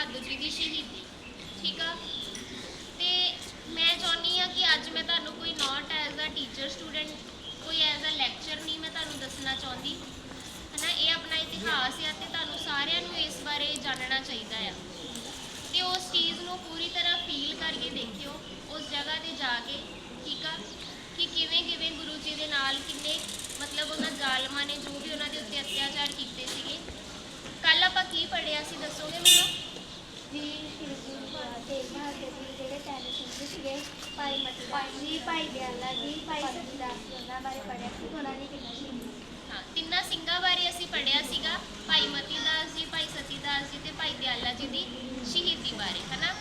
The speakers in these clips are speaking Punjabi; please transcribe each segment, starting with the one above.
ਬਹਾਦਰ ਜੀ ਦੀ ਸ਼ਹੀਦੀ। ਠੀਕ ਆ? ਤੇ ਮੈਂ ਚਾਹੁੰਦੀ ਆ ਕਿ ਅੱਜ ਮੈਂ ਤੁਹਾਨੂੰ ਕੋਈ not as a teacher student ਕੋਈ ਐਜ਼ ਅ ਲੈਕਚਰ ਨਹੀਂ ਮੈਂ ਤੁਹਾਨੂੰ ਦੱਸਣਾ ਚਾਹੁੰਦੀ। ਹਨਾ, ਇਹ ਆਪਣਾ ਇਤਿਹਾਸ ਆ ਤੇ ਤੁਹਾਨੂੰ ਸਾਰਿਆਂ ਨੂੰ ਇਸ ਬਾਰੇ ਜਾਣਨਾ ਚਾਹੀਦਾ ਆ। ਤੇ ਉਸ ਚੀਜ਼ ਨੂੰ ਪੂਰੀ ਤਰ੍ਹਾਂ ਫੀਲ ਕਰਕੇ ਦੇਖਿਓ, ਉਸ ਜਗ੍ਹਾ ਤੇ ਜਾ ਕੇ, ਠੀਕ ਆ? ਕਿ ਕਿਵੇਂ ਕਿਵੇਂ ਗੁਰੂ ਜੀ ਦੇ ਨਾਲ ਕਿੰਨੇ, ਮਤਲਬ ਉਹਨਾਂ ਜ਼ਾਲਮਾਂ ਨੇ ਜੋ ਵੀ ਉਹਨਾਂ ਦੇ ਉੱਤੇ ਅਤਿਆਚਾਰ ਕੀਤੇ ਸੀਗੇ। ਕੱਲ ਆਪਾਂ ਕੀ ਪੜ੍ਹਿਆ ਸੀ ਦੱਸੋਗੇ ਮੈਨੂੰ? ਜੀ, ਸ਼੍ਰੀ ਗੁਰੂ ਤੇਗ ਬਹਾਦਰ ਜੀ ਜਿਹੜੇ ਤਿੰਨ ਸਿੰਘ ਸੀਗੇ, ਭਾਈ ਮਤੀ ਜੀ, ਭਾਈ ਦਿਆਲਾ ਜੀ, ਭਾਈ ਸਤਿਦਾਸ ਜੀ, ਉਹਨਾਂ ਬਾਰੇ ਪੜ੍ਹਿਆ ਸੀ, ਉਹਨਾਂ ਨੇ ਕਿੰਨਾ ਸ਼ਹੀਦ ਹਾਂ, ਤਿੰਨਾਂ ਸਿੰਘਾਂ ਬਾਰੇ ਅਸੀਂ ਪੜ੍ਹਿਆ ਸੀਗਾ, ਭਾਈ ਮਤੀ ਦਾਸ ਜੀ, ਭਾਈ ਸਤੀ ਦਾਸ ਜੀ ਤੇ ਭਾਈ ਦਿਆਲਾ ਜੀ ਦੀ ਸ਼ਹੀਦੀ ਬਾਰੇ, ਹਨਾ?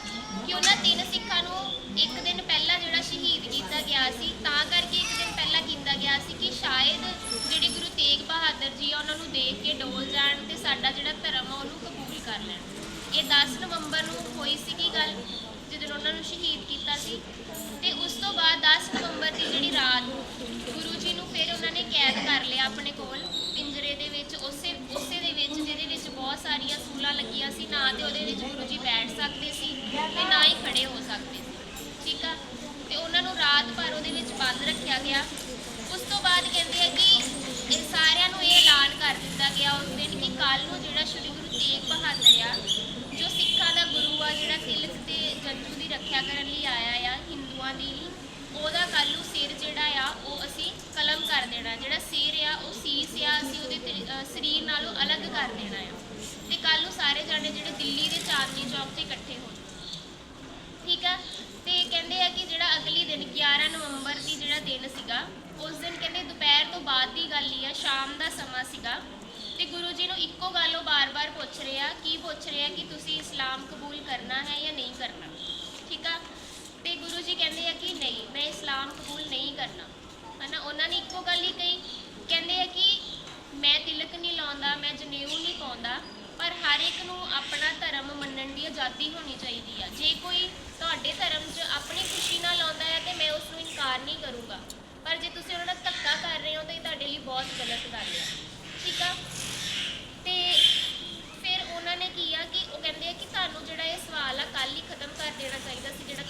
ਕਿ ਉਹਨਾਂ ਤਿੰਨ ਸਿੱਖਾਂ ਨੂੰ ਇੱਕ ਦਿਨ ਪਹਿਲਾਂ ਜਿਹੜਾ ਸ਼ਹੀਦ ਕੀਤਾ ਗਿਆ ਸੀ, ਤਾਂ ਕਰਕੇ ਇੱਕ ਦਿਨ ਪਹਿਲਾਂ ਕੀਤਾ ਗਿਆ ਸੀ ਕਿ ਸ਼ਾਇਦ ਜਿਹੜੇ ਗੁਰੂ ਤੇਗ ਬਹਾਦਰ ਜੀ ਆ, ਉਹਨਾਂ ਨੂੰ ਦੇਖ ਕੇ ਡੋਲ ਜਾਣ ਤੇ ਸਾਡਾ ਜਿਹੜਾ ਧਰਮ ਆ, ਉਹਨੂੰ ਕਬੂਲ ਕਰ ਲੈਣ। ਇਹ 10 ਨਵੰਬਰ ਨੂੰ ਹੋਈ ਸੀਗੀ ਗੱਲ, ਜਦੋਂ ਉਹਨਾਂ ਨੂੰ ਸ਼ਹੀਦ ਕੀਤਾ ਸੀ। ਤੇ ਉਸ ਤੋਂ ਬਾਅਦ 10 ਨਵੰਬਰ ਦੀ ਜਿਹੜੀ ਰਾਤ, ਗੁਰੂ ਜੀ ਨੂੰ ਫਿਰ ਉਹਨਾਂ ਨੇ ਕੈਦ ਕਰ ਲਿਆ ਆਪਣੇ ਕੋਲ, ਪਿੰਜਰੇ ਦੇ ਵਿੱਚ, ਉਸੇ ਉਸੇ ਦੇ ਵਿੱਚ, ਜਿਹਦੇ ਵਿੱਚ ਬਹੁਤ ਸਾਰੀਆਂ ਸੂਲਾਂ ਲੱਗੀਆਂ ਸੀ, ਨਾ ਤੇ ਉਹਦੇ ਵਿੱਚ ਗੁਰੂ ਜੀ ਬੈਠ ਸਕਦੇ ਸੀ ਤੇ ਨਾ ਹੀ ਖੜੇ ਹੋ ਸਕਦੇ ਸੀ। ਠੀਕ ਆ? ਤੇ ਉਹਨਾਂ ਨੂੰ ਰਾਤ ਭਰ ਉਹਦੇ ਵਿੱਚ ਬੰਦ ਰੱਖਿਆ ਗਿਆ। ਉਸ ਤੋਂ ਬਾਅਦ ਕਹਿੰਦੇ ਆ ਕਿ ਇਹ ਸਾਰਿਆਂ ਨੂੰ ਇਹ ਐਲਾਨ ਕਰ ਦਿੱਤਾ ਗਿਆ ਉਸ ਦਿਨ ਕਿ ਕੱਲ ਨੂੰ ਜਿਹੜਾ ਸ਼੍ਰੀ ਗੁਰੂ ਤੇਗ ਬਹਾਦਰ ਆ ਆ ਜਿਹੜਾ ਤਿਲਕ ਤੇ ਜੰਜੂ ਦੀ ਰੱਖਿਆ ਕਰਨ ਲਈ ਆਇਆ ਆ, ਹਿੰਦੂਆਂ ਦੀ ਹੀ ਉਹਦਾ ਕੱਲ ਨੂੰ ਸਿਰ ਜਿਹੜਾ ਆ, ਉਹ ਅਸੀਂ ਕਲਮ ਕਰ ਦੇਣਾ। ਜਿਹੜਾ ਸਿਰ ਆ, ਉਹ ਸੀਸ ਆ, ਅਸੀਂ ਉਹਦੇ ਸਰੀਰ ਨਾਲੋਂ ਅਲੱਗ ਕਰ ਦੇਣਾ ਆ। ਤੇ ਕੱਲ ਨੂੰ ਸਾਰੇ ਜਾਣੇ ਜਿਹੜੇ ਦਿੱਲੀ ਦੇ ਚਾਂਦਨੀ ਚੌਕ ਤੇ ਇਕੱਠੇ ਹੋਣ। ਠੀਕ ਆ? ਤੇ ਕਹਿੰਦੇ ਆ ਕਿ ਜਿਹੜਾ ਅਗਲੀ ਦਿਨ 11 ਨਵੰਬਰ ਦੀ ਜਿਹੜਾ ਦਿਨ ਸੀਗਾ, ਉਸ ਦਿਨ ਕਹਿੰਦੇ ਦੁਪਹਿਰ ਤੋਂ ਬਾਅਦ ਦੀ ਗੱਲ ਹੀ ਆ, ਸ਼ਾਮ ਦਾ ਸਮਾਂ ਸੀਗਾ। ਤੇ ਗੁਰੂ ਜੀ ਨੂੰ ਇੱਕੋ ਗੱਲ ਉਹ ਬਾਰ-ਬਾਰ ਪੁੱਛ ਰਿਹਾ, ਕੀ ਪੁੱਛ ਰਿਹਾ ਕਿ ਤੁਸੀਂ ਇਸਲਾਮ ਕਬੂਲ ਕਰਨਾ ਹੈ ਜਾਂ ਨਹੀਂ ਕਰਨਾ? ਠੀਕ ਆ? ਤੇ ਗੁਰੂ ਜੀ ਕਹਿੰਦੇ ਆ ਕਿ ਨਹੀਂ, ਮੈਂ ਇਸਲਾਮ ਕਬੂਲ ਨਹੀਂ ਕਰਨਾ। ਹਨਾ, ਉਹਨਾਂ ਨੇ ਇੱਕੋ ਗੱਲ ਹੀ ਕਹੀ। ਕਹਿੰਦੇ ਆ ਕਿ ਮੈਂ ਤਿਲਕ ਨਹੀਂ ਲਾਉਂਦਾ, ਮੈਂ ਜਨੇਊ ਨਹੀਂ ਪਾਉਂਦਾ, ਪਰ ਹਰ ਇੱਕ ਨੂੰ ਆਪਣਾ ਧਰਮ ਮੰਨਣ ਦੀ ਆਜ਼ਾਦੀ ਹੋਣੀ ਚਾਹੀਦੀ ਆ। ਜੇ ਕੋਈ ਤੁਹਾਡੇ ਧਰਮ 'ਚ ਆਪਣੀ ਖੁਸ਼ੀ ਨਾਲ ਆਉਂਦਾ ਹੈ ਤੇ ਮੈਂ ਉਸ ਨੂੰ ਇਨਕਾਰ ਨਹੀਂ ਕਰੂੰਗਾ। ਪਰ ਜੇ ਤੁਸੀਂ ਉਹਨਾਂ ਨਾਲ ਧੱਕਾ ਕਰ ਰਹੇ ਹੋ, ਤਾਂ ਇਹ ਤੁਹਾਡੇ ਲਈ ਬਹੁਤ ਗਲਤ ਗੱਲ ਹੈ ਠੀਕ ਆ ਤੇ ਫਿਰ ਉਹਨਾਂ ਨੇ ਕੀ ਆ ਕਿ ਉਹ ਕਹਿੰਦੇ ਆ ਕਿ ਤੁਹਾਨੂੰ ਜਿਹੜਾ ਇਹ ਸਵਾਲ ਆ ਕੱਲ ਹੀ ਖਤਮ ਕਰ ਦੇਣਾ ਚਾਹੀਦਾ ਸੀ ਜਿਹੜਾ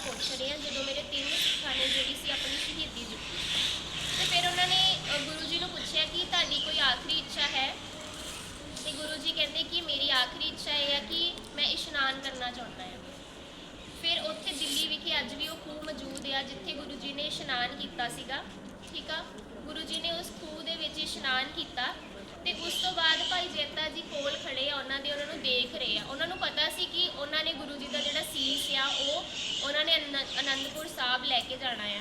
ਤੁਸੀਂ ਰਹੇ ਆ ਜਦੋਂ ਮੇਰੇ ਤਿੰਨ ਸਿੱਖਾਂ ਨੇ ਜਿਹੜੀ ਸੀ ਆਪਣੀ ਸ਼ਹੀਦੀ ਦਿੱਤੀ ਤੇ ਫਿਰ ਉਹਨਾਂ ਨੇ ਅ, ਗੁਰੂ ਜੀ ਨੂੰ ਪੁੱਛਿਆ ਕਿ ਤੁਹਾਡੀ ਕੋਈ ਆਖਰੀ ਇੱਛਾ ਹੈ? ਤੇ ਗੁਰੂ ਜੀ ਕਹਿੰਦੇ ਕਿ ਮੇਰੀ ਆਖਰੀ ਇੱਛਾ ਇਹ ਹੈ ਕਿ ਮੈਂ ਇਸ਼ਨਾਨ ਕਰਨਾ ਚਾਹੁੰਦਾ ਹਾਂ। ਫਿਰ ਉੱਥੇ ਦਿੱਲੀ ਵਿਖੇ ਅੱਜ ਵੀ ਉਹ ਖੂਹ ਮੌਜੂਦ ਆ ਜਿੱਥੇ ਗੁਰੂ ਜੀ ਨੇ ਇਸ਼ਨਾਨ ਕੀਤਾ ਸੀਗਾ। ਠੀਕ ਆ? ਗੁਰੂ ਜੀ ਨੇ ਉਸ ਖੂਹ ਦੇ ਵਿੱਚ ਇਸ਼ਨਾਨ ਕੀਤਾ। ਤੇ ਉਸ ਤੋਂ ਬਾਅਦ ਭਾਈ ਜੇਤਾ ਜੀ ਕੋਲ ਖੜੇ ਆ, ਉਹਨਾਂ ਦੇ ਉਹਨਾਂ ਨੂੰ ਦੇਖ ਰਹੇ ਆ। ਉਹਨਾਂ ਨੂੰ ਪਤਾ ਸੀ ਕਿ ਉਹਨਾਂ ਨੇ ਗੁਰੂ ਜੀ ਦਾ ਜਿਹੜਾ ਸੀਸ ਆ, ਉਹ ਉਹਨਾਂ ਨੇ ਅਨ- ਅਨੰਦਪੁਰ ਸਾਹਿਬ ਲੈ ਕੇ ਜਾਣਾ ਆ।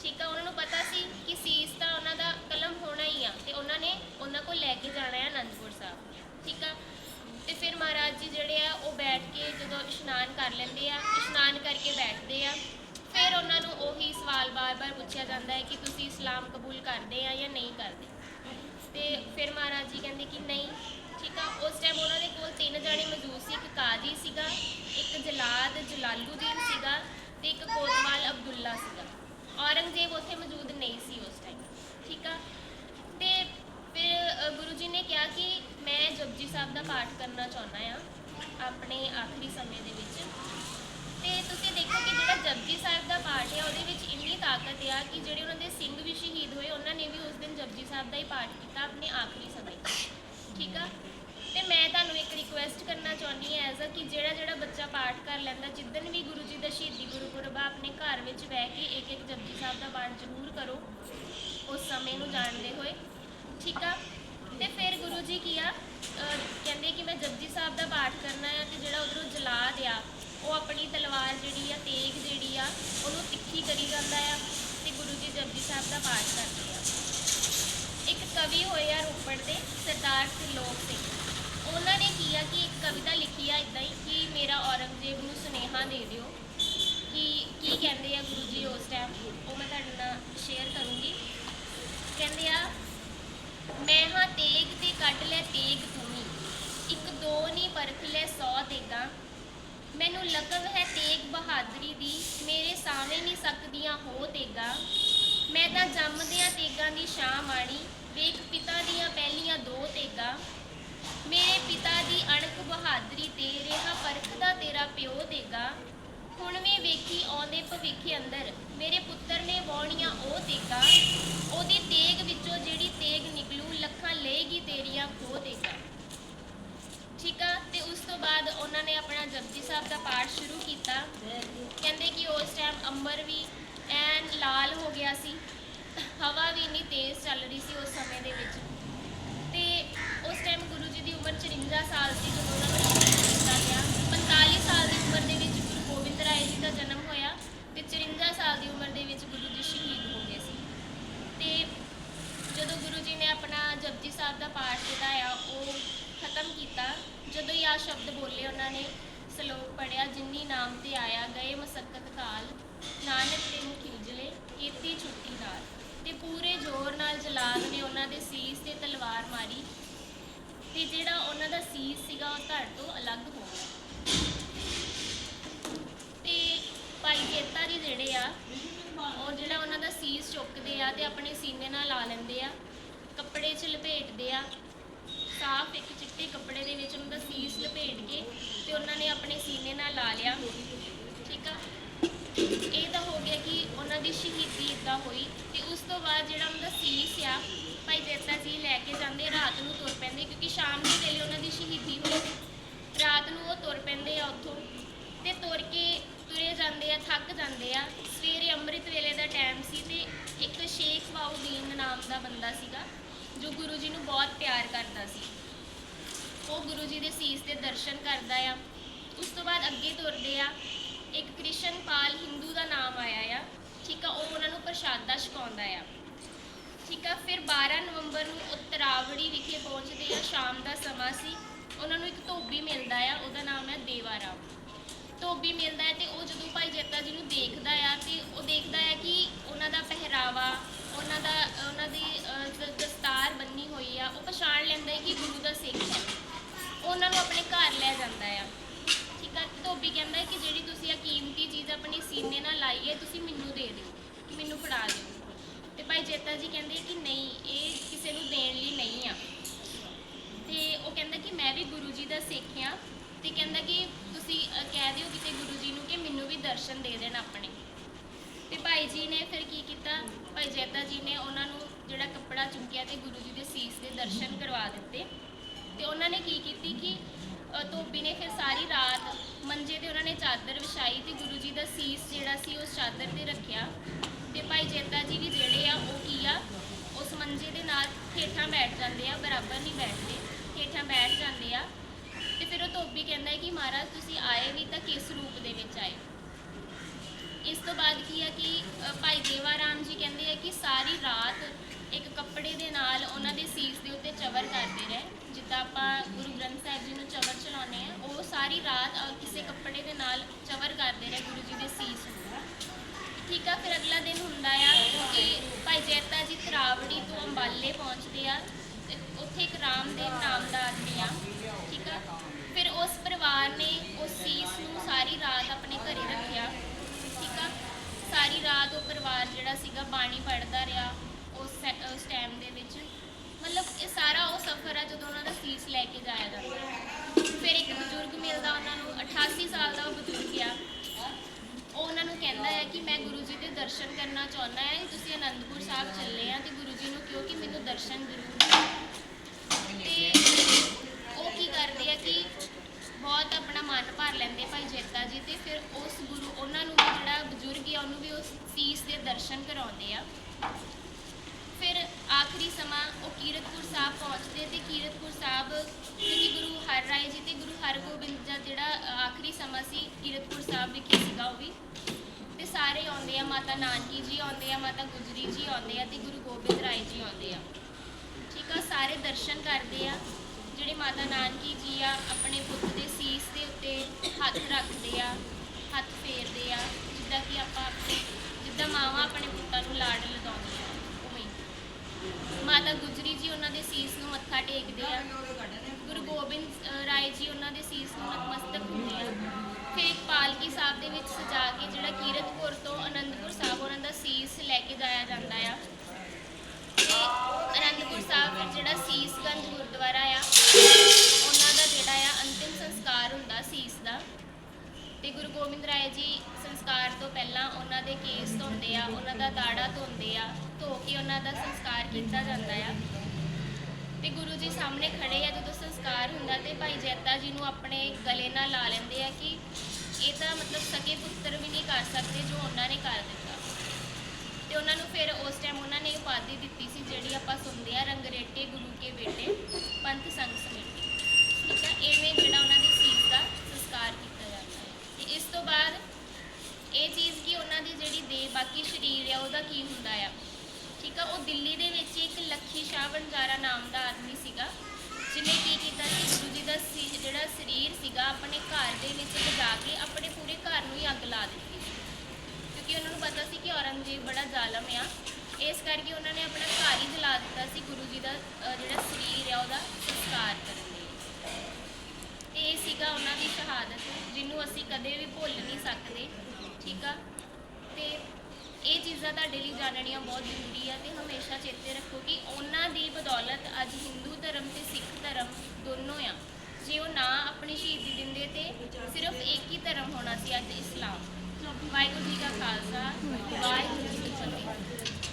ਠੀਕ ਆ, ਉਹਨਾਂ ਨੂੰ ਪਤਾ ਸੀ ਕਿ ਸੀਸ ਤਾਂ ਉਹਨਾਂ ਦਾ ਕਲਮ ਹੋਣਾ ਹੀ ਆ ਤੇ ਉਹਨਾਂ ਨੇ ਉਹਨਾਂ ਕੋਲ ਲੈ ਕੇ ਜਾਣਾ ਆ ਅਨੰਦਪੁਰ ਸਾਹਿਬ। ਠੀਕ ਆ? ਤੇ ਫਿਰ ਮਹਾਰਾਜ ਜੀ ਜਿਹੜੇ ਆ, ਉਹ ਬੈਠ ਕੇ ਜਦੋਂ ਇਸ਼ਨਾਨ ਕਰ ਲੈਂਦੇ ਆ, ਇਸ਼ਨਾਨ ਕਰਕੇ ਬੈਠਦੇ ਆ, ਫਿਰ ਉਹਨਾਂ ਨੂੰ ਉਹੀ ਸਵਾਲ ਬਾਰ-ਬਾਰ ਪੁੱਛਿਆ ਜਾਂਦਾ ਹੈ ਕਿ ਤੁਸੀਂ ਇਸਲਾਮ ਕਬੂਲ ਕਰਦੇ ਆ ਜਾਂ ਨਹੀਂ ਕਰਦੇ। ਤੇ ਫਿਰ ਮਹਾਰਾਜ ਜੀ ਕਹਿੰਦੇ ਕਿ ਨਹੀਂ, ਠੀਕ ਆ, ਉਸ ਟਾਈਮ ਉਹਨਾਂ ਦੇ ਕੋਲ ਤਿੰਨ ਜਾਣੇ ਮੌਜੂਦ ਸੀ, ਇੱਕ ਕਾਜੀ ਸੀਗਾ, ਇੱਕ ਜਲਾਦ ਜਲਾਲੂਦੀਨ ਸੀਗਾ ਤੇ ਇੱਕ ਕੋਤਵਾਲ ਅਬਦੁੱਲਾ ਸੀਗਾ। ਔਰੰਗਜ਼ੇਬ ਉੱਥੇ ਮੌਜੂਦ ਨਹੀਂ ਸੀ ਉਸ ਟਾਈਮ ਠੀਕ ਆ। ਤੇ ਫਿਰ ਗੁਰੂ ਜੀ ਨੇ ਕਿਹਾ ਕਿ ਮੈਂ ਜਪਜੀ ਸਾਹਿਬ ਦਾ ਪਾਠ ਕਰਨਾ ਚਾਹੁੰਦਾ ਆ, ਆਪਣੇ ਆਖਰੀ ਸਮੇਂ ਦੇ ਵਿੱਚ। ਤੇ ਤੁਸੀਂ ਦੇਖੋ ਕਿ ਜਿਹੜਾ ਜਪਜੀ ਸਾਹਿਬ ਦਾ ਪਾਠ ਹੈ, ਉਹਦੇ ਵਿੱਚ ਇੰਨੀ ਤਾਕਤ ਆ ਕਿ ਜਿਹੜੇ ਉਹਨਾਂ ਦੇ ਸਿੰਘ ਵੀ ਸ਼ਹੀਦ ਹੋਏ, ਉਹਨਾਂ ਨੇ ਵੀ ਉਸ ਦਿਨ ਜਪਜੀ ਸਾਹਿਬ ਦਾ ਹੀ ਪਾਠ ਕੀਤਾ, ਆਪਣੇ ਆਖਰੀ ਸਮੇਂ ਠੀਕ ਆ? ਤੇ ਮੈਂ ਤੁਹਾਨੂੰ ਇੱਕ ਰਿਕੁਐਸਟ ਕਰਨਾ ਚਾਹੁੰਦੀ ਹਾਂ ਐਜ਼ ਅ ਕਿ ਜਿਹੜਾ ਜਿਹੜਾ ਬੱਚਾ ਪਾਠ ਕਰ ਲੈਂਦਾ, ਜਿੱਦਣ ਵੀ ਗੁਰੂ ਜੀ ਦਾ ਸ਼ਹੀਦੀ ਗੁਰਪੁਰਬ ਆ, ਆਪਣੇ ਘਰ ਵਿੱਚ ਬਹਿ ਕੇ ਇੱਕ ਇੱਕ ਜਪਜੀ ਸਾਹਿਬ ਦਾ ਪਾਠ ਜ਼ਰੂਰ ਕਰੋ, ਉਸ ਸਮੇਂ ਨੂੰ ਜਾਣਦੇ ਹੋਏ। ਠੀਕ ਆ? ਤੇ ਫਿਰ ਗੁਰੂ ਜੀ ਕੀ ਆ? ਕਹਿੰਦੇ ਕਿ ਮੈਂ ਜਪਜੀ ਸਾਹਿਬ ਦਾ ਪਾਠ ਕਰਨਾ ਆ ਤੇ ਜਿਹੜਾ ਉਧਰੋਂ ਜਲਾਦ ਆ ਉਹ ਆਪਣੀ ਤਲਵਾਰ ਜਿਹੜੀ ਆ, ਤੇਗ ਜਿਹੜੀ ਆ, ਉਹਨੂੰ ਤਿੱਖੀ ਕਰੀ ਜਾਂਦਾ ਆ ਤੇ ਗੁਰੂ ਜੀ ਜਪਜੀ ਸਾਹਿਬ ਦਾ ਪਾਠ ਕਰਦੇ ਆ। ਇੱਕ ਕਵੀ ਹੋਏ ਆ ਰੋਪੜ ਦੇ, ਸਰਦਾਰ ਸਿਲੋਕ ਸਿੰਘ। ਉਹਨਾਂ ਨੇ ਕੀ ਆ ਕਿ ਇੱਕ ਕਵਿਤਾ ਲਿਖੀ ਆ ਇਦਾਂ ਹੀ ਕਿ ਮੇਰਾ ਔਰੰਗਜ਼ੇਬ ਨੂੰ ਸੁਨੇਹਾ ਦੇ ਦਿਓ ਕਿ ਕੀ ਕਹਿੰਦੇ ਆ ਗੁਰੂ ਜੀ ਉਸ ਟਾਈਮ ਉਹ ਮੈਂ ਤੁਹਾਡੇ ਨਾਲ ਸ਼ੇਅਰ ਕਰੂੰਗੀ ਕਹਿੰਦੇ ਆ ਮੈਂ ਹਾਂ ਤੇਗ ਤੇ ਕੱਢ ਲੈ ਤੇਗ ਤੂੰ ਇੱਕ ਦੋ ਨਹੀਂ ਪਰਖ ਲੈ 100 ਤੇਗਾ ਮੈਨੂੰ ਲਕਬ ਹੈ ਤੇਗ ਬਹਾਦਰੀ ਦੀ, ਮੇਰੇ ਸਾਹਮਣੇ ਨਹੀਂ ਸਕਦੀਆਂ ਹੋ ਤੇਗਾ। ਮੈਂ ਤਾਂ ਜੰਮਦਿਆਂ ਤੇਗਾਂ ਦੀ ਸ਼ਾਂ ਮਾਣੀ ਵੇਖ ਪਿਤਾ ਦੀਆਂ ਪਹਿਲੀਆਂ ਦੋ ਤੇਗਾ। ਮੇਰੇ ਪਿਤਾ ਦੀ ਅਣਖ ਬਹਾਦਰੀ ਤੇ ਰਿਹਾ ਪਰਖਦਾ ਤੇਰਾ ਪਿਓ ਤੇਗਾ। ਹੁਣ ਵੀ ਵੇਖੀ ਆਉਂਦੇ ਭਵਿੱਖ ਅੰਦਰ, ਮੇਰੇ ਪੁੱਤਰ ਨੇ ਵਾਉਣੀਆਂ ਉਹ ਤੇਗਾ। ਉਹਦੀ ਤੇਗ ਵਿੱਚੋਂ ਜਿਹੜੀ ਤੇਗ ਨਿਕਲੂ, ਲੱਖਾਂ ਲਏਗੀ ਤੇਰੀਆਂ ਖੋ ਦੇਗਾ ਠੀਕ ਆ? ਉਸ ਤੋਂ ਬਾਅਦ ਉਹਨਾਂ ਨੇ ਆਪਣਾ ਜਪਜੀ ਸਾਹਿਬ ਦਾ ਪਾਠ ਸ਼ੁਰੂ ਕੀਤਾ। ਕਹਿੰਦੇ ਕਿ ਉਸ ਟਾਈਮ ਅੰਬਰ ਵੀ ਐਨ ਲਾਲ ਹੋ ਗਿਆ ਸੀ, ਹਵਾ ਵੀ ਇੰਨੀ ਤੇਜ਼ ਚੱਲ ਰਹੀ ਸੀ ਉਸ ਸਮੇਂ ਦੇ ਵਿੱਚ। ਤੇ ਉਸ ਟਾਈਮ ਗੁਰੂ ਜੀ ਦੀ ਉਮਰ 54 ਸਾਲ ਸੀ, ਜਦੋਂ ਉਹਨਾਂ ਨੂੰ ਸ਼ਹੀਦ ਕੀਤਾ ਗਿਆ। 45 ਸਾਲ ਦੀ ਉਮਰ ਦੇ ਵਿੱਚ ਗੁਰੂ ਗੋਬਿੰਦ ਰਾਏ ਜੀ ਦਾ ਜਨਮ ਹੋਇਆ ਤੇ 54 ਸਾਲ ਦੀ ਉਮਰ ਦੇ ਵਿੱਚ ਗੁਰੂ ਜੀ ਸ਼ਹੀਦ ਹੋ ਗਏ ਸੀ। ਤੇ ਜਦੋਂ ਗੁਰੂ ਜੀ ਨੇ ਆਪਣਾ ਜਪਜੀ ਸਾਹਿਬ ਦਾ ਪਾਠ ਜਿਹੜਾ ਆ ਉਹ ਖਤਮ ਕੀਤਾ ਜਦੋਂ ਹੀ ਆ ਸ਼ਬਦ ਬੋਲੇ ਉਹਨਾਂ ਨੇ, ਸ਼ਲੋਕ ਪੜਿਆ ਜਿੰਨੀ ਨਾਮ ਤੇ ਆਇਆ, ਗਏ ਮਸਕਤ ਕਾਲ, ਨਾਨਕ ਤੇ ਮੁਖ ਕੀਤੀ ਛੁੱਟੀ ਨਾਲ। ਤੇ ਪੂਰੇ ਜ਼ੋਰ ਨਾਲ ਜਲਾਦ ਨੇ ਉਹਨਾਂ ਦੇ ਸੀਸ ਤੇ ਤਲਵਾਰ ਮਾਰੀ ਤੇ ਜਿਹੜਾ ਉਹਨਾਂ ਦਾ ਸੀਸ ਸੀਗਾ ਉਹ ਧੜ ਤੋਂ ਅਲੱਗ ਹੋ ਗਿਆ। ਤੇ ਭਾਈ ਜੇਤਾ ਜੀ ਜਿਹੜੇ ਆ, ਉਹ ਜਿਹੜਾ ਉਹਨਾਂ ਦਾ ਸੀਸ ਚੁੱਕਦੇ ਆ ਤੇ ਆਪਣੇ ਸੀਨੇ ਨਾਲ ਲਾ ਲੈਂਦੇ ਆ, ਕੱਪੜੇ 'ਚ ਲਪੇਟਦੇ ਆ, ਸਾਫ਼ ਇੱਕ ਚਿੱਟੇ ਕੱਪੜੇ ਦੇ ਵਿੱਚ ਉਹਨਾਂ ਦਾ ਸੀਸ ਲਪੇਟ ਕੇ ਤੇ ਉਹਨਾਂ ਨੇ ਆਪਣੇ ਸੀਨੇ ਨਾਲ ਲਾ ਲਿਆ। ਠੀਕ ਆ? ਇਹ ਤਾਂ ਹੋ ਗਿਆ ਕਿ ਉਹਨਾਂ ਦੀ ਸ਼ਹੀਦੀ ਇਦਾਂ ਹੋਈ ਤੇ ਉਸ ਤੋਂ ਬਾਅਦ ਜਿਹੜਾ ਉਹਨਾਂ ਦਾ ਸੀਸ ਆ, ਭਾਈ ਜੇਤਾ ਜੀ ਲੈ ਕੇ ਜਾਂਦੇ ਰਾਤ ਨੂੰ ਤੁਰ ਪੈਂਦੇ ਕਿਉਂਕਿ ਸ਼ਾਮ ਦੇ ਵੇਲੇ ਉਹਨਾਂ ਦੀ ਸ਼ਹੀਦੀ ਹੋਈ। ਰਾਤ ਨੂੰ ਉਹ ਤੁਰ ਪੈਂਦੇ ਆ ਉੱਥੋਂ ਤੇ ਤੁਰ ਕੇ ਤੁਰੇ ਜਾਂਦੇ ਆ, ਥੱਕ ਜਾਂਦੇ ਆ। ਸਵੇਰੇ ਅੰਮ੍ਰਿਤ ਵੇਲੇ ਦਾ ਟਾਈਮ ਸੀ ਤੇ ਇੱਕ ਸ਼ੇਖ ਬਾਉਦੀਨ ਨਾਮ ਦਾ ਬੰਦਾ ਸੀਗਾ ਜੋ ਗੁਰੂ ਜੀ ਨੂੰ ਬਹੁਤ ਪਿਆਰ ਕਰਦਾ ਸੀ। ਉਹ ਗੁਰੂ ਜੀ ਦੇ ਸੀਸ ਦੇ ਦਰਸ਼ਨ ਕਰਦਾ ਆ। ਉਸ ਤੋਂ ਬਾਅਦ ਅੱਗੇ ਤੁਰਦੇ ਆ। ਇੱਕ ਕ੍ਰਿਸ਼ਨਪਾਲ ਹਿੰਦੂ ਦਾ ਨਾਮ ਆਇਆ ਆ। ਠੀਕ ਆ, ਉਹ ਉਹਨਾਂ ਨੂੰ ਪ੍ਰਸ਼ਾਦਾ ਛਕਾਉਂਦਾ ਆ। ਠੀਕ ਆ, ਫਿਰ 12 ਨਵੰਬਰ ਨੂੰ ਉਤਰਾਵੜੀ ਵਿਖੇ ਪਹੁੰਚਦੇ ਆ। ਸ਼ਾਮ ਦਾ ਸਮਾਂ ਸੀ। ਉਹਨਾਂ ਨੂੰ ਇੱਕ ਧੋਬੀ ਮਿਲਦਾ ਆ। ਉਹਦਾ ਨਾਮ ਹੈ ਦੇਵਾ ਰਾਮ। ਧੋਬੀ ਮਿਲਦਾ ਹੈ ਤੇ ਉਹ ਜਦੋਂ ਭਾਈ ਜੇਤਾ ਜੀ ਨੂੰ ਦੇਖਦਾ ਆ ਤੇ ਉਹ ਦੇਖਦਾ ਆ ਕਿ ਉਹਨਾਂ ਦਾ ਪਹਿਰਾ ਸੀਨੇ ਨਾਲ ਲਾਈ ਤੁਸੀਂ ਮੈਨੂੰ ਦੇ ਦਿਓ ਕਿ ਮੈਨੂੰ ਫੜਾ ਦਿਓ। ਤੇ ਭਾਈ ਜੇਤਾ ਜੀ ਕਹਿੰਦੇ ਕਿ ਨਹੀਂ, ਇਹ ਕਿਸੇ ਨੂੰ ਦੇਣ ਲਈ ਨਹੀਂ ਆ। ਤੇ ਉਹ ਕਹਿੰਦਾ ਕਿ ਮੈਂ ਵੀ ਗੁਰੂ ਜੀ ਦਾ ਸਿੱਖ ਹਾਂ ਤੇ ਕਹਿੰਦਾ ਕਿ ਤੁਸੀਂ ਕਹਿ ਦਿਓ ਕਿਤੇ ਗੁਰੂ ਜੀ ਨੂੰ ਕਿ ਮੈਨੂੰ ਵੀ ਦਰਸ਼ਨ ਦੇ ਦੇਣ ਆਪਣੇ। ਤੇ ਭਾਈ ਜੀ ਨੇ ਫਿਰ ਕੀ ਕੀਤਾ? ਭਾਈ ਜੈਤਾ ਜੀ ਨੇ ਉਹਨਾਂ ਨੂੰ ਜਿਹੜਾ ਕੱਪੜਾ ਚੁੰਕਿਆ ਤੇ ਗੁਰੂ ਜੀ ਦੇ ਸੀਸ ਦੇ ਦਰਸ਼ਨ ਕਰਵਾ ਦਿੱਤੇ। ਤੇ ਉਹਨਾਂ ਨੇ ਕੀ ਕੀਤੀ ਕਿ ਧੋਬੀ ਨੇ ਫਿਰ ਸਾਰੀ ਰਾਤ ਮੰਜੇ ਤੇ ਉਹਨਾਂ ਨੇ ਚਾਦਰ ਵਿਛਾਈ ਤੇ ਗੁਰੂ ਜੀ ਦਾ ਸੀਸ ਜਿਹੜਾ ਸੀ ਉਸ ਚਾਦਰ ਤੇ ਰੱਖਿਆ। ਤੇ ਭਾਈ ਜੈਤਾ ਜੀ ਵੀ ਜਿਹੜੇ ਆ, ਉਹ ਕੀ ਆ? ਉਸ ਮੰਜੇ ਦੇ ਨਾਲ ਹੇਠਾਂ ਬੈਠ ਜਾਂਦੇ ਆ, ਬਰਾਬਰ ਨਹੀਂ ਬੈਠਦੇ, ਹੇਠਾਂ ਬੈਠ ਜਾਂਦੇ ਆ। ਤੇ ਫਿਰ ਉਹ ਧੋਬੀ ਕਹਿੰਦਾ ਹੈ ਕਿ ਮਹਾਰਾਜ, ਤੁਸੀਂ ਆਏ ਵੀ ਤਾਂ ਕਿਸ ਰੂਪ ਦੇ ਵਿੱਚ ਆਏ? ਇਸ ਤੋਂ ਬਾਅਦ ਕੀ ਹੈ ਕਿ ਭਾਈ ਦੇਵਾ ਰਾਮ ਜੀ ਕਹਿੰਦੇ ਆ ਕਿ ਸਾਰੀ ਰਾਤ ਇੱਕ ਕੱਪੜੇ ਦੇ ਨਾਲ ਉਹਨਾਂ ਦੇ ਸੀਸ ਦੇ ਉੱਤੇ ਚਵਰ ਕਰਦੇ ਰਹੇ ਜਿੱਦਾਂ ਆਪਾਂ ਗੁਰੂ ਗ੍ਰੰਥ ਸਾਹਿਬ ਜੀ ਨੂੰ ਚਵਰ ਚਲਾਉਂਦੇ ਆ ਉਹ ਸਾਰੀ ਰਾਤ ਅ, ਕਿਸੇ ਕੱਪੜੇ ਦੇ ਨਾਲ ਚਵਰ ਕਰਦੇ ਰਹੇ ਗੁਰੂ ਜੀ ਦੇ ਸੀਸ ਨੂੰ। ਠੀਕ ਆ ਫਿਰ ਅਗਲਾ ਦਿਨ ਹੁੰਦਾ ਆ ਕਿ ਭਾਈ ਜੈਤਾ ਜੀ ਤਰਾਵੜੀ ਤੋਂ ਅੰਬਾਲੇ ਪਹੁੰਚਦੇ ਆ ਤੇ ਉੱਥੇ ਇੱਕ ਰਾਮਦੇਵ ਨਾਮ ਦਾ ਆਦਮੀ ਆ। ਠੀਕ ਆ ਫਿਰ ਉਸ ਪਰਿਵਾਰ ਨੇ ਉਸ ਸੀਸ ਨੂੰ ਸਾਰੀ ਰਾਤ ਆਪਣੇ ਘਰੇ ਰੱਖਿਆ। ਠੀਕ ਆ ਸਾਰੀ ਰਾਤ ਉਹ ਪਰਿਵਾਰ ਜਿਹੜਾ ਸੀਗਾ ਬਾਣੀ ਪੜ੍ਹਦਾ ਰਿਹਾ ਉਸ ਸੈ- ਉਸ ਟਾਈਮ ਦੇ ਵਿੱਚ। ਮਤਲਬ ਇਹ ਸਾਰਾ ਉਹ ਸਫ਼ਰ ਆ ਜਦੋਂ ਉਹਨਾਂ ਦਾ ਸੀਸ ਲੈ ਕੇ ਜਾਇਆ ਜਾਂਦਾ। ਫਿਰ ਇੱਕ ਬਜ਼ੁਰਗ ਮਿਲਦਾ, ਉਹਨਾਂ ਨੂੰ 88 ਸਾਲ ਦਾ ਉਹ ਬਜ਼ੁਰਗ ਆ। ਉਹ ਉਹਨਾਂ ਨੂੰ ਕਹਿੰਦਾ ਹੈ ਕਿ ਮੈਂ ਗੁਰੂ ਜੀ ਦੇ ਦਰਸ਼ਨ ਕਰਨਾ ਚਾਹੁੰਦਾ ਹਾਂ ਤੁਸੀਂ ਅਨੰਦਪੁਰ ਸਾਹਿਬ ਚੱਲੇ ਆ ਤੇ ਗੁਰੂ ਜੀ ਨੂੰ ਕਿਹਾ ਕਿ ਮੈਨੂੰ ਦਰਸ਼ਨ ਜ਼ਰੂਰ ਦਿਓ। ਤੇ ਉਹ ਕੀ ਕਰਦੇ ਆ ਕਿ ਬਹੁਤ ਆਪਣਾ ਮਨ ਭਰ ਲੈਂਦੇ ਭਾਈ ਜੇਤਾ ਜੀ ਤੇ, ਫਿਰ ਉਸ ਗੁਰੂ, ਉਹਨਾਂ ਨੂੰ ਵੀ ਜਿਹੜਾ ਬਜ਼ੁਰਗ ਆ, ਉਹਨੂੰ ਵੀ ਉਸ ਸੀਸ ਦੇ ਦਰਸ਼ਨ ਕਰਾਉਂਦੇ ਆ। ਆਖਰੀ ਸਮਾਂ ਉਹ ਕੀਰਤਪੁਰ ਸਾਹਿਬ ਪਹੁੰਚਦੇ ਤੇ ਕੀਰਤਪੁਰ ਸਾਹਿਬ ਕਿਉਂਕਿ ਗੁਰੂ ਹਰ ਰਾਏ ਜੀ ਤੇ ਗੁਰੂ ਹਰਗੋਬਿੰਦ ਦਾ ਜਿਹੜਾ ਆਖਰੀ ਸਮਾਂ ਸੀ ਕੀਰਤਪੁਰ ਸਾਹਿਬ ਵਿਖੇ ਸੀਗਾ ਉਹ ਵੀ। ਤੇ ਸਾਰੇ ਆਉਂਦੇ ਆ, ਮਾਤਾ ਨਾਨਕੀ ਜੀ ਆਉਂਦੇ ਆ, ਮਾਤਾ ਗੁਜਰੀ ਜੀ ਆਉਂਦੇ ਆ ਤੇ ਗੁਰੂ ਗੋਬਿੰਦ ਰਾਏ ਜੀ ਆਉਂਦੇ ਆ। ਠੀਕ ਆ, ਸਾਰੇ ਦਰਸ਼ਨ ਕਰਦੇ ਆ, ਜਿਹੜੇ ਮਾਤਾ ਨਾਨਕੀ ਜੀ ਆ, ਆਪਣੇ ਪੁੱਤ ਦੇ ਸੀਸ ਦੇ ਉੱਤੇ ਹੱਥ ਰੱਖਦੇ ਆ, ਹੱਥ ਫੇਰਦੇ ਆ, ਜਿੱਦਾਂ ਕਿ ਆਪਾਂ ਆਪਣੇ, ਜਿੱਦਾਂ ਮਾਵਾਂ ਆਪਣੇ ਪੁੱਤਾਂ ਨੂੰ ਲਾਡ ਲਗਾਉਂਦੇ ਮਾਤਾ ਗੁਜਰੀ ਜੀ ਉਹਨਾਂ ਦੇ ਸੀਸ ਨੂੰ ਮੱਥਾ ਟੇਕਦੇ ਆ। ਗੁਰੂ ਗੋਬਿੰਦ ਅ, ਰਾਏ ਜੀ ਉਹਨਾਂ ਦੇ ਸੀਸ ਨੂੰ ਨਤਮਸਤਕ ਹੁੰਦੇ ਆ। ਫਿਰ ਇੱਕ ਪਾਲਕੀ ਸਾਹਿਬ ਦੇ ਵਿੱਚ ਸਜਾ ਕੇ ਜਿਹੜਾ ਕੀਰਤਪੁਰ ਤੋਂ ਅਨੰਦਪੁਰ ਸਾਹਿਬ ਉਹਨਾਂ ਦਾ ਸੀਸ ਲੈ ਕੇ ਜਾਇਆ ਜਾਂਦਾ ਆ। ਤੇ ਅਨੰਦਪੁਰ ਸਾਹਿਬ ਫਿਰ ਜਿਹੜਾ ਸੀਸਗੰਜ ਗੁਰਦੁਆਰਾ ਆ ਤੇ ਗੁਰੂ ਗੋਬਿੰਦ ਰਾਏ ਜੀ ਸੰਸਕਾਰ ਤੋਂ ਪਹਿਲਾਂ ਉਹਨਾਂ ਦੇ ਕੇਸ ਧੋਂਦੇ ਆ, ਉਹਨਾਂ ਦਾ ਦਾੜਾ ਧੋਂਦੇ ਆ, ਧੋ ਕੇ ਉਹਨਾਂ ਦਾ ਸੰਸਕਾਰ ਕੀਤਾ ਜਾਂਦਾ ਆ। ਤੇ ਗੁਰੂ ਜੀ ਸਾਹਮਣੇ ਖੜੇ ਆ ਜਦੋਂ ਸੰਸਕਾਰ ਹੁੰਦਾ ਤੇ ਭਾਈ ਜੈਤਾ ਜੀ ਨੂੰ ਆਪਣੇ ਗਲੇ ਨਾਲ ਲਾ ਲੈਂਦੇ ਆ ਕਿ ਇਹ ਤਾਂ ਮਤਲਬ ਸਕੇ ਪੁੱਤਰ ਵੀ ਨਹੀਂ ਕਰ ਸਕਦੇ ਜੋ ਉਹਨਾਂ ਨੇ ਕਰ ਦਿੱਤਾ। ਤੇ ਉਹਨਾਂ ਨੂੰ ਫਿਰ ਉਸ ਟਾਈਮ ਉਹਨਾਂ ਨੇ ਉਪਾਧੀ ਦਿੱਤੀ ਸੀ ਜਿਹੜੀ ਆਪਾਂ ਸੁਣਦੇ ਆ ਰੰਗਰੇਟੇ ਗੁਰੂ ਕੇ ਬੇਟੇ, ਪੰਥ ਸੰਗ ਸਮੇਟੀ। ਠੀਕ ਆ? ਐਵੇਂ ਜਿਹੜਾ ਉਹਨਾਂ ਦੀ ਸੀਸ ਦਾ ਸੰਸਕਾਰ ਕੀਤਾ। ਤੇ ਤੋਂ ਬਾਅਦ ਇਹ ਚੀਜ਼ ਕਿ ਉਹਨਾਂ ਦੀ ਜਿਹੜੀ ਦੇ ਬਾਕੀ ਸਰੀਰ ਆ, ਉਹਦਾ ਕੀ ਹੁੰਦਾ ਆ? ਠੀਕ ਆ, ਉਹ ਦਿੱਲੀ ਦੇ ਵਿੱਚ ਇੱਕ ਲੱਖੀ ਸ਼ਾਹ ਵਣਜਾਰਾ ਨਾਮ ਦਾ ਆਦਮੀ ਸੀਗਾ, ਜਿਹਨੇ ਕੀ ਕੀਤਾ ਸੀ, ਗੁਰੂ ਜੀ ਦਾ ਸੀ, ਜਿਹੜਾ ਸਰੀਰ ਸੀਗਾ, ਆਪਣੇ ਘਰ ਦੇ ਵਿੱਚ ਲਿਜਾ ਕੇ ਆਪਣੇ ਪੂਰੇ ਘਰ ਨੂੰ ਹੀ ਅੱਗ ਲਾ ਦਿੱਤੀ ਕਿਉਂਕਿ ਉਹਨਾਂ ਨੂੰ ਪਤਾ ਸੀ ਕਿ ਔਰੰਗਜ਼ੇਬ ਬੜਾ ਜ਼ਾਲਮ ਆ। ਇਸ ਕਰਕੇ ਉਹਨਾਂ ਨੇ ਆਪਣਾ ਘਰ ਹੀ ਜਲਾ ਦਿੱਤਾ ਸੀ, ਗੁਰੂ ਜੀ ਦਾ ਜਿਹੜਾ ਸਰੀਰ ਆ, ਉਹਦਾ ਸੰਸਕਾਰ ਕਰਨ ਇਹ ਸੀਗਾ ਉਹਨਾਂ ਦੀ ਸ਼ਹਾਦਤ, ਜਿਹਨੂੰ ਅਸੀਂ ਕਦੇ ਵੀ ਭੁੱਲ ਨਹੀਂ ਸਕਦੇ, ਠੀਕ ਆ? ਤੇ ਇਹ ਚੀਜ਼ਾਂ ਤੁਹਾਡੇ ਲਈ ਜਾਣਨੀਆਂ ਬਹੁਤ ਜ਼ਰੂਰੀ ਆ ਤੇ ਹਮੇਸ਼ਾ ਚੇਤੇ ਰੱਖੋ ਕਿ ਉਹਨਾਂ ਦੀ ਬਦੌਲਤ ਅੱਜ ਹਿੰਦੂ ਧਰਮ ਤੇ ਸਿੱਖ ਧਰਮ ਦੋਨੋਂ ਆ। ਜੇ ਉਹ ਨਾ ਆਪਣੀ ਸ਼ਹੀਦੀ ਦਿੰਦੇ ਤੇ ਸਿਰਫ ਇੱਕ ਹੀ ਧਰਮ ਹੋਣਾ ਸੀ, ਅੱਜ ਇਸਲਾਮ। ਵਾਹਿਗੁਰੂ ਜੀ ਕਾ ਖਾਲਸਾ, ਵਾਹਿਗੁਰੂ ਜੀ